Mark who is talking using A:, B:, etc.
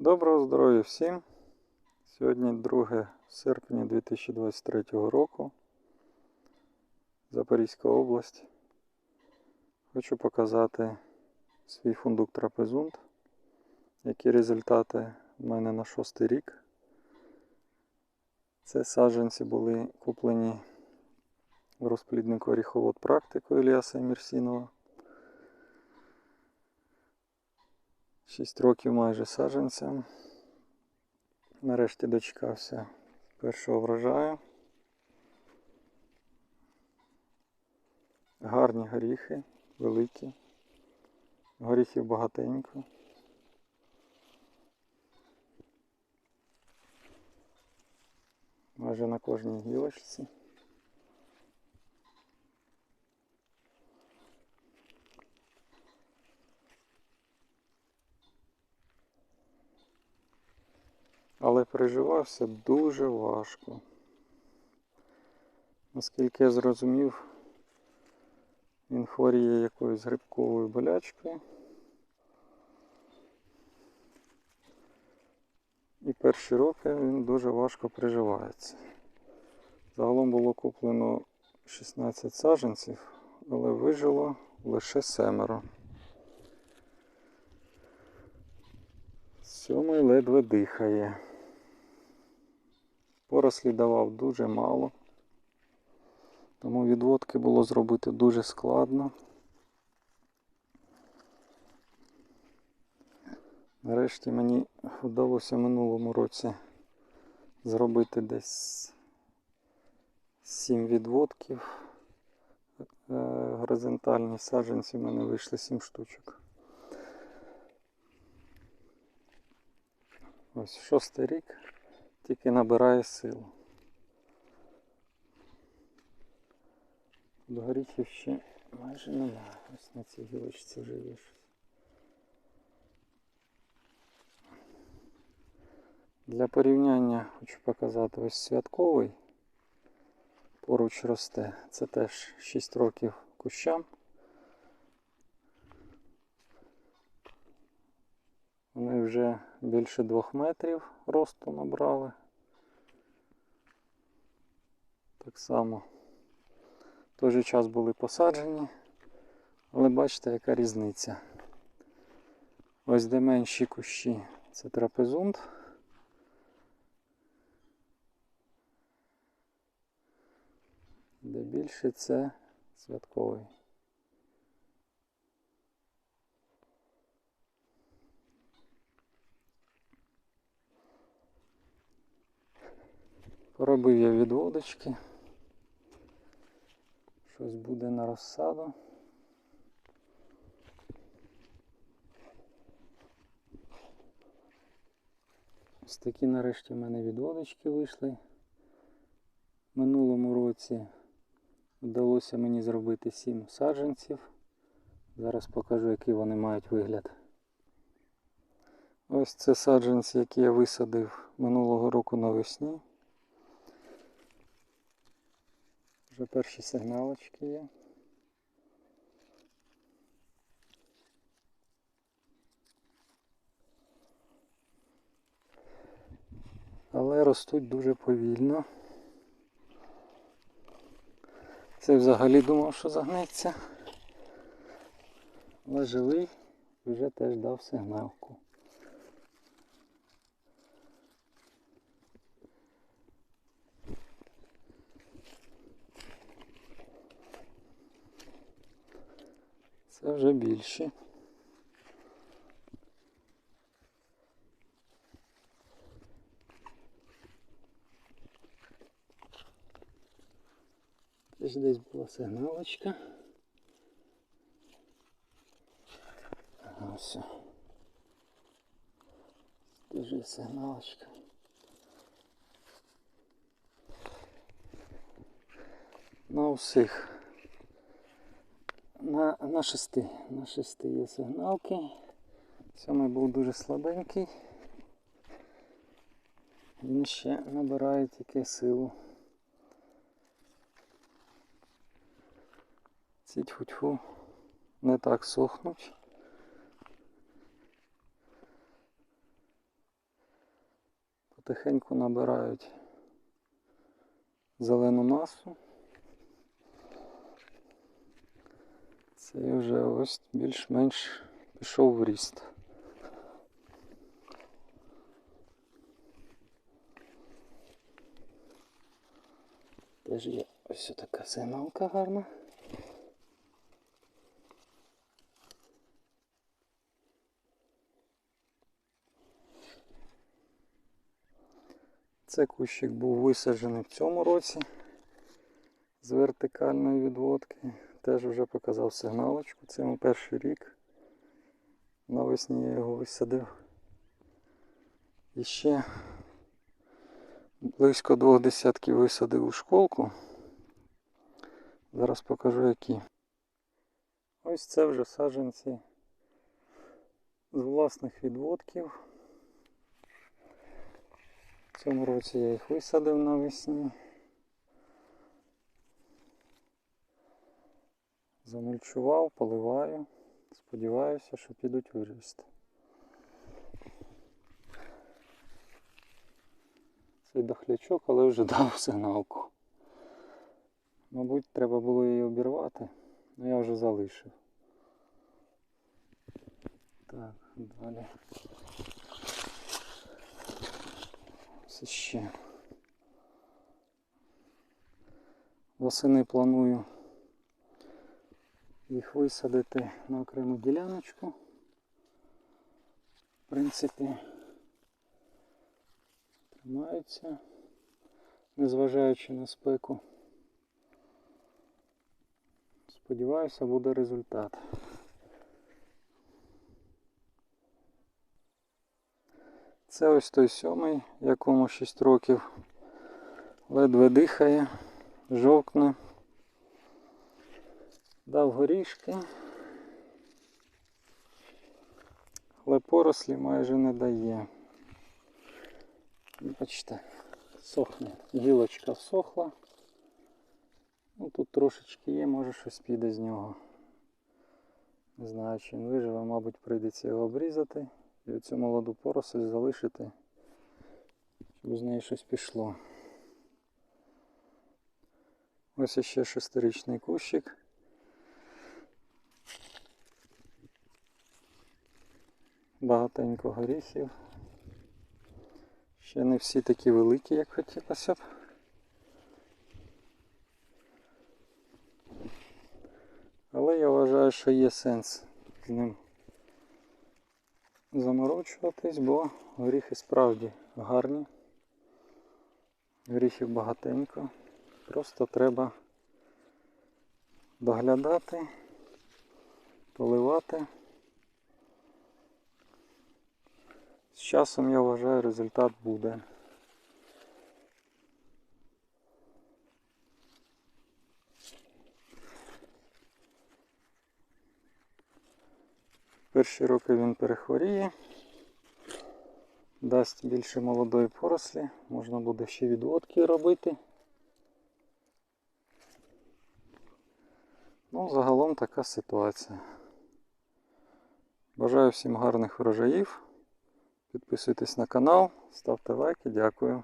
A: Доброго здоров'я всім! Сьогодні 2 серпня 2023 року. Запорізька область. Хочу показати свій фундук трапезунд. Які результати в мене на шостий рік. Це саджанці були куплені в розпліднику оріховод практику Іліаса Мірсінова. 6 років майже саджанцям. Нарешті дочекався першого врожаю. Гарні горіхи, великі. Горіхів багатенько. Майже на кожній гілочці. Але переживався дуже важко. Наскільки я зрозумів, він хворіє якоюсь грибковою болячкою. І перші роки він дуже важко приживається. Загалом було куплено 16 саджанців, але вижило лише семеро. Сьомий ледве дихає. Порослі давав дуже мало, тому відводки було зробити дуже складно. Нарешті мені вдалося минулому році зробити десь 7 відводків. Е, Горизонтальні саджанці в мене вийшли 7 штучок. Ось шостий рік тільки набирає силу. До горіхів ще майже немає. Ось на цій гілочці вже є щось. Для порівняння хочу показати ось святковий. Поруч росте. Це теж 6 років кущам. Вони вже більше двох метрів росту набрали. Так само в той же час були посаджені, але бачите, яка різниця. Ось де менші кущі це трапезунд. Де більше це святковий. Поробив я відводочки. Щось буде на розсаду. Ось такі нарешті в мене відводочки вийшли. Минулому році вдалося мені зробити 7 саджанців. Зараз покажу, який вони мають вигляд. Ось це саджанці, які я висадив минулого року навесні. Вже перші сигналочки є. Але ростуть дуже повільно. Це взагалі думав, що загнеться. Але живий вже теж дав сигналку. Це вже більше. Теж десь була сигналочка. Ось. Теж є сигналочка. На усіх. На, на шести. На шести є сигналки. Сьомий був дуже слабенький. Він ще набирає тільки силу. Ці тьфу-тьфу не так сохнуть. потихеньку набирають зелену масу. Цей вже ось більш-менш пішов в ріст. Теж є ось така сигналка гарна. Це кущик був висаджений в цьому році з вертикальної відводки. Теж вже показав сигналочку. Це йому перший рік. Навесні я його висадив. І ще близько двох десятків висадив у школку. Зараз покажу які. Ось це вже саджанці з власних відводків. В цьому році я їх висадив навесні. Замульчував, поливаю. Сподіваюся, що підуть у ріст. Цей дохлячок, але вже дав сигналку. Мабуть, треба було її обірвати, але я вже залишив. Так, далі. Ось ще. Восени планую їх висадити на окрему діляночку. В принципі, тримаються, незважаючи на спеку. Сподіваюся, буде результат. Це ось той сьомий, якому 6 років ледве дихає, жовкне. Дав горішки, але порослі майже не дає. Бачите, сохне, гілочка всохла. Ну, тут трошечки є, може щось піде з нього. Не знаю, чи він виживе, мабуть, прийдеться його обрізати і оцю молоду поросль залишити, щоб з неї щось пішло. Ось іще шестирічний кущик. Багатенько горіхів. Ще не всі такі великі, як хотілося б. Але я вважаю, що є сенс з ним заморочуватись, бо горіхи справді гарні. Горіхів багатенько. Просто треба доглядати, поливати. З часом я вважаю результат буде. Перші роки він перехворіє, дасть більше молодої порослі, можна буде ще відводки робити. Ну, загалом така ситуація. Бажаю всім гарних врожаїв. Підписуйтесь на канал, ставте лайки, дякую.